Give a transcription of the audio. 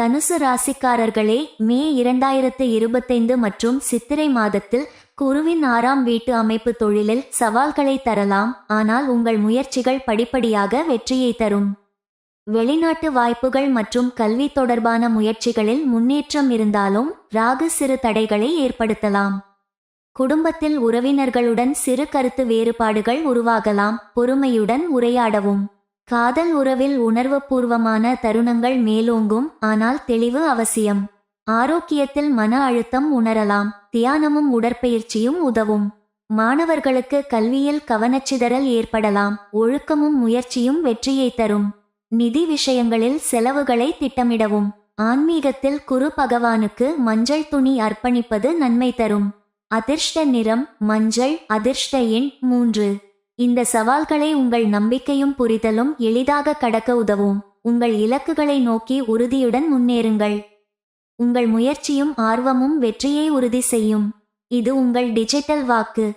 தனுசு ராசிக்காரர்களே மே இரண்டாயிரத்து இருபத்தைந்து மற்றும் சித்திரை மாதத்தில் குருவின் ஆறாம் வீட்டு அமைப்பு தொழிலில் சவால்களை தரலாம். ஆனால் உங்கள் முயற்சிகள் படிப்படியாக வெற்றியை தரும். வெளிநாட்டு வாய்ப்புகள் மற்றும் கல்வி தொடர்பான முயற்சிகளில் முன்னேற்றம் இருந்தாலும் ராகு சிறு தடைகளை ஏற்படுத்தலாம். குடும்பத்தில் உறவினர்களுடன் சிறு கருத்து வேறுபாடுகள் உருவாகலாம். பொறுமையுடன் உரையாடவும். காதல் உறவில் உணர்வுபூர்வமான தருணங்கள் மேலோங்கும் ஆனால் தெளிவு அவசியம். ஆரோக்கியத்தில் மன அழுத்தம் உணரலாம் தியானமும் உடற்பயிற்சியும் உதவும். மாணவர்களுக்கு கல்வியில் கவனச்சிதறல் ஏற்படலாம் ஒழுக்கமும் முயற்சியும் வெற்றியை தரும். நிதி விஷயங்களில் செலவுகளை திட்டமிடவும். ஆன்மீகத்தில் குரு பகவானுக்கு மஞ்சள் துணி அர்ப்பணிப்பது நன்மை தரும். அதிர்ஷ்ட நிறம் மஞ்சள் அதிர்ஷ்ட எண் மூன்று. இந்த சவால்களை உங்கள் நம்பிக்கையும் புரிதலும் எளிதாக கடக்க உதவும். உங்கள் இலக்குகளை நோக்கி உறுதியுடன் முன்னேறுங்கள். உங்கள் முயற்சியும் ஆர்வமும் வெற்றியை உறுதி செய்யும். இது உங்கள் டிஜிட்டல் வாக்கு.